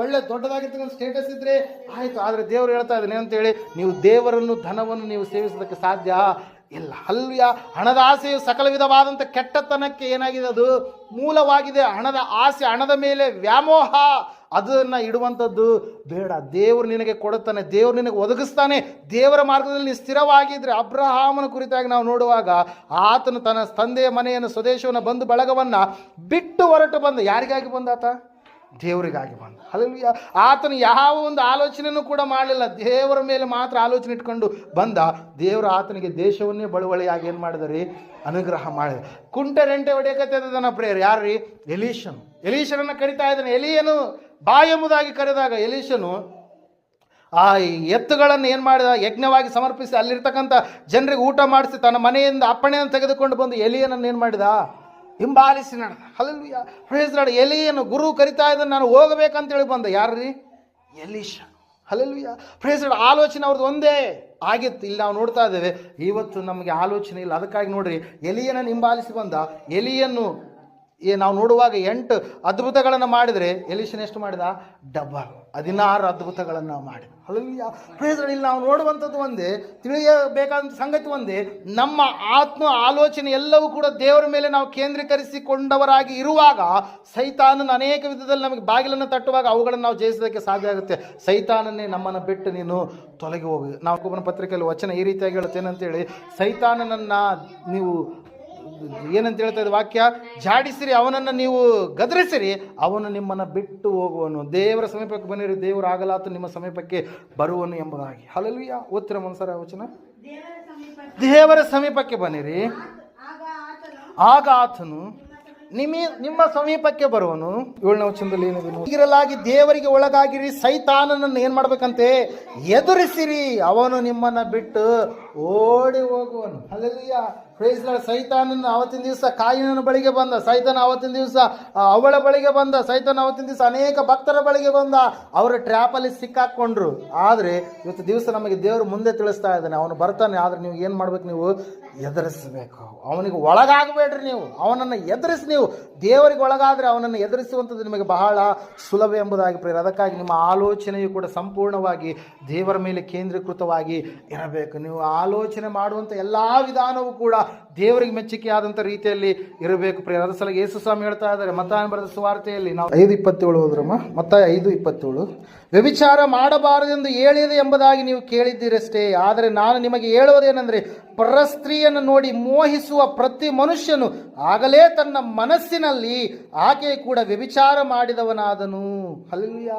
ಒಳ್ಳೆ ದೊಡ್ಡದಾಗಿರ್ತಕ್ಕಂಥ ಸ್ಟೇಟಸ್ ಇದ್ರೆ ಆಯ್ತು, ಆದರೆ ದೇವರು ಹೇಳ್ತಾ ಇದ್ದಾನೆ ಅಂತ ಹೇಳಿ ನೀವು ದೇವರನ್ನು, ಧನವನ್ನು ನೀವು ಸೇವಿಸೋದಕ್ಕೆ ಸಾಧ್ಯ? ಇಲ್ಲ ಅಲ್ವ್ಯ ಹಣದ ಆಸೆಯು ಸಕಲ ವಿಧವಾದಂಥ ಕೆಟ್ಟತನಕ್ಕೆ ಏನಾಗಿದೆ ಅದು? ಮೂಲವಾಗಿದೆ ಹಣದ ಆಸೆ, ಹಣದ ಮೇಲೆ ವ್ಯಾಮೋಹ. ಅದನ್ನು ಇಡುವಂಥದ್ದು ಬೇಡ. ದೇವರು ನಿನಗೆ ಕೊಡುತ್ತಾನೆ, ದೇವರು ನಿನಗೆ ಒದಗಿಸ್ತಾನೆ. ದೇವರ ಮಾರ್ಗದಲ್ಲಿ ಸ್ಥಿರವಾಗಿದ್ದರೆ ಅಬ್ರಹಾಮನ ಕುರಿತಾಗಿ ನಾವು ನೋಡುವಾಗ ಆತನು ತನ್ನ ತಂದೆಯ ಮನೆಯನ್ನು, ಸ್ವದೇಶವನ್ನು, ಬಂದು ಬಳಗವನ್ನು ಬಿಟ್ಟು ಹೊರಟು ಬಂದ. ಯಾರಿಗಾಗಿ ಬಂದ ಆತ ದೇವರಿಗಾಗಿ ಬಂದ. ಅಲ್ಲಿ ಆತನು ಯಾವ ಒಂದು ಆಲೋಚನೆಯೂ ಕೂಡ ಮಾಡಲಿಲ್ಲ. ದೇವರ ಮೇಲೆ ಮಾತ್ರ ಆಲೋಚನೆ ಇಟ್ಕೊಂಡು ಬಂದ. ದೇವರು ಆತನಿಗೆ ದೇಶವನ್ನೇ ಬಳುವಳಿಯಾಗಿ ಏನು ಮಾಡಿದರಿ? ಅನುಗ್ರಹ ಮಾಡಿದ. ಕುಂಟೆ ರೆಂಟೆ ಹೊಡೆಯಕತ್ತದನ ಪ್ರೇಯರ್, ಯಾರ್ರಿ? ಎಲೀಶನು ಎಲೀಶನನ್ನು ಕರಿತಾ ಇದ್ದಾನೆ. ಎಲಿಯನು ಬಾಯೆಂಬುದಾಗಿ ಕರೆದಾಗ ಎಲೀಶನು ಆ ಎತ್ತುಗಳನ್ನು ಏನು ಮಾಡಿದ? ಯಜ್ಞವಾಗಿ ಸಮರ್ಪಿಸಿ ಅಲ್ಲಿರ್ತಕ್ಕಂಥ ಜನರಿಗೆ ಊಟ ಮಾಡಿಸಿ ತನ್ನ ಮನೆಯಿಂದ ಅಪ್ಪಣೆಯನ್ನು ತೆಗೆದುಕೊಂಡು ಬಂದು ಎಲಿಯನನ್ನು ಏನು ಮಾಡಿದ? ಹಿಂಬಾಲಿಸಿ ನಡೆದ ಅಲ್ಲಿ ಫ್ರೇಸ್ ನಾಡು ಎಲಿಯನ್ನು ಗುರು ಕರಿತಾ ಇದ್ದ ನಾನು ಹೋಗಬೇಕಂತೇಳಿ ಬಂದ. ಯಾರ್ರಿ ಎಲೀಶ ಹಲಲ್ವಿಯ ಫ್ರೇಸ್ ನಾಡು ಆಲೋಚನೆ ಅವ್ರದ್ದು ಒಂದೇ ಆಗಿತ್ತು. ಇಲ್ಲಿ ನಾವು ನೋಡ್ತಾ ಇದ್ದೇವೆ. ಇವತ್ತು ನಮಗೆ ಆಲೋಚನೆ ಇಲ್ಲ. ಅದಕ್ಕಾಗಿ ನೋಡ್ರಿ ಎಲಿಯನ್ನು ಹಿಂಬಾಲಿಸಿ ಬಂದ. ಎಲಿಯನ್ನು ಈ ನಾವು ನೋಡುವಾಗ ಎಂಟು ಅದ್ಭುತಗಳನ್ನು ಮಾಡಿದರೆ, ಎಲಿಷನ್ ಎಷ್ಟು ಮಾಡಿದ? ಡಬಲ್, ಹದಿನಾರು ಅದ್ಭುತಗಳನ್ನು ಮಾಡಿದ. ಅಲ್ಲಿಯ ಇಲ್ಲಿ ನಾವು ನೋಡುವಂಥದ್ದು ಒಂದೇ, ತಿಳಿಯಬೇಕಾದಂಥ ಸಂಗತಿ ಒಂದೇ, ನಮ್ಮ ಆತ್ಮ ಆಲೋಚನೆ ಎಲ್ಲವೂ ಕೂಡ ದೇವರ ಮೇಲೆ ನಾವು ಕೇಂದ್ರೀಕರಿಸಿಕೊಂಡವರಾಗಿ ಇರುವಾಗ, ಸೈತಾನನ ಅನೇಕ ವಿಧದಲ್ಲಿ ನಮಗೆ ಬಾಗಿಲನ್ನು ತಟ್ಟುವಾಗ ಅವುಗಳನ್ನು ನಾವು ಜಯಿಸೋದಕ್ಕೆ ಸಾಧ್ಯ ಆಗುತ್ತೆ. ಸೈತಾನನ್ನೇ ನಮ್ಮನ್ನು ಬಿಟ್ಟು ನೀನು ತೊಲಗಿ ಹೋಗಿ. ನಾವು ಪತ್ರಿಕೆಯಲ್ಲಿ ವಚನ ಈ ರೀತಿಯಾಗಿ ಹೇಳುತ್ತೇನಂತೇಳಿ ಸೈತಾನನನ್ನು ನೀವು ಏನಂತ ಹೇಳ್ತಾ ವಾಕ್ಯ? ಜಾಡಿಸಿರಿ, ಅವನನ್ನು ನೀವು ಗದರಿಸಿರಿ, ಅವನು ನಿಮ್ಮನ್ನು ಬಿಟ್ಟು ಹೋಗುವನು. ದೇವರ ಸಮೀಪಕ್ಕೆ ಬನ್ನಿರಿ, ದೇವರು ಆಗಲಾತು ನಿಮ್ಮ ಸಮೀಪಕ್ಕೆ ಬರುವನು ಎಂಬುದಾಗಿ. ಹಲಲ್ವಿಯ ಓದ್ತಿರ ಮನ್ಸರ ವಚನ? ದೇವರ ಸಮೀಪ ದೇವರ ಸಮೀಪಕ್ಕೆ ಬನ್ನಿರಿ, ಆಗ ಆತನು ನಿಮ್ಮ ನಿಮಿ, ನಿಮ್ಮ ಸಮೀಪಕ್ಕೆ ಬರುವನು. ಏಳನೇ ವಚನದಲ್ಲಿ ಏನಿದೆ. ಹೀಗಿರಲಾಗಿ ದೇವರಿಗೆ ಒಳಗಾಗಿರಿ, ಸೈತಾನನನ್ನು ಏನು ಮಾಡ್ಬೇಕಂತೆ? ಎದುರಿಸಿರಿ, ಅವನು ನಿಮ್ಮನ್ನ ಬಿಟ್ಟು ಓಡಿ ಹೋಗುವನು. ಅಲ್ಲೆಲ್ಲ ಪ್ರೈಸ್ ಸೈತಾನನ ಅವತ್ತಿನ ದಿವಸ ಕಾಯಿನ ಬಳಿಗೆ ಬಂದ, ಸೈತಾನ ಅವತ್ತಿನ ದಿವಸ ಅವಳ ಬಳಿಗೆ ಬಂದ, ಸೈತಾನ ಅವತ್ತಿನ ದಿವಸ ಅನೇಕ ಭಕ್ತರ ಬಳಿಗೆ ಬಂದ, ಅವರ ಟ್ರ್ಯಾಪಲ್ಲಿ ಸಿಕ್ಕಾಕೊಂಡ್ರು. ಆದರೆ ಇವತ್ತು ದಿವಸ ನಮಗೆ ದೇವರು ಮುಂದೆ ತಿಳಿಸ್ತಾ ಇದ್ದಾನೆ. ಅವನು ಬರ್ತಾನೆ, ಆದರೆ ನೀವು ಏನು ಮಾಡ್ಬೇಕು ನೀವು? ಎದುರಿಸಬೇಕು. ಅವನಿಗೆ ಒಳಗಾಗಬೇಡ್ರಿ ನೀವು. ಅವನನ್ನು ಎದುರಿಸಿ ನೀವು. ದೇವರಿಗೆ ಒಳಗಾದರೆ ಅವನನ್ನು ಎದುರಿಸುವಂಥದ್ದು ನಿಮಗೆ ಬಹಳ ಸುಲಭ ಎಂಬುದಾಗಿ ಪ್ರೇರ ಅದಕ್ಕಾಗಿ ನಿಮ್ಮ ಆಲೋಚನೆಯು ಕೂಡ ಸಂಪೂರ್ಣವಾಗಿ ದೇವರ ಮೇಲೆ ಕೇಂದ್ರೀಕೃತವಾಗಿ ಇರಬೇಕು. ನೀವು ಆಲೋಚನೆ ಮಾಡುವಂಥ ಎಲ್ಲ ವಿಧಾನವೂ ಕೂಡ ದೇವರಿಗೆ ಮೆಚ್ಚುಗೆಯಾದಂಥ ರೀತಿಯಲ್ಲಿ ಇರಬೇಕು ಪ್ರಿಯ ಅದ್ರ ಸಲ ಯೇಸು ಸ್ವಾಮಿ ಹೇಳ್ತಾ ಇದ್ದಾರೆ, ಮತ್ತಾಯನ ಬರೆದ ಸುವಾರ್ತೆಯಲ್ಲಿ ನಾವು ಐದು ಇಪ್ಪತ್ತೇಳು ಹೋದ್ರಮ್ಮ? ಮತ್ತ ಐದು ಇಪ್ಪತ್ತೇಳು. ವ್ಯಭಿಚಾರ ಮಾಡಬಾರದೆಂದು ಹೇಳಿದೆ ಎಂಬುದಾಗಿ ನೀವು ಕೇಳಿದ್ದೀರಷ್ಟೇ, ಆದರೆ ನಾನು ನಿಮಗೆ ಹೇಳುವುದೇನೆಂದರೆ ಪರಸ್ತ್ರೀಯನ್ನು ನೋಡಿ ಮೋಹಿಸುವ ಪ್ರತಿ ಮನುಷ್ಯನು ಆಗಲೇ ತನ್ನ ಮನಸ್ಸಿನಲ್ಲಿ ಆಕೆ ಕೂಡ ವ್ಯಭಿಚಾರ ಮಾಡಿದವನಾದನು. ಅಲ್ಲಿಯ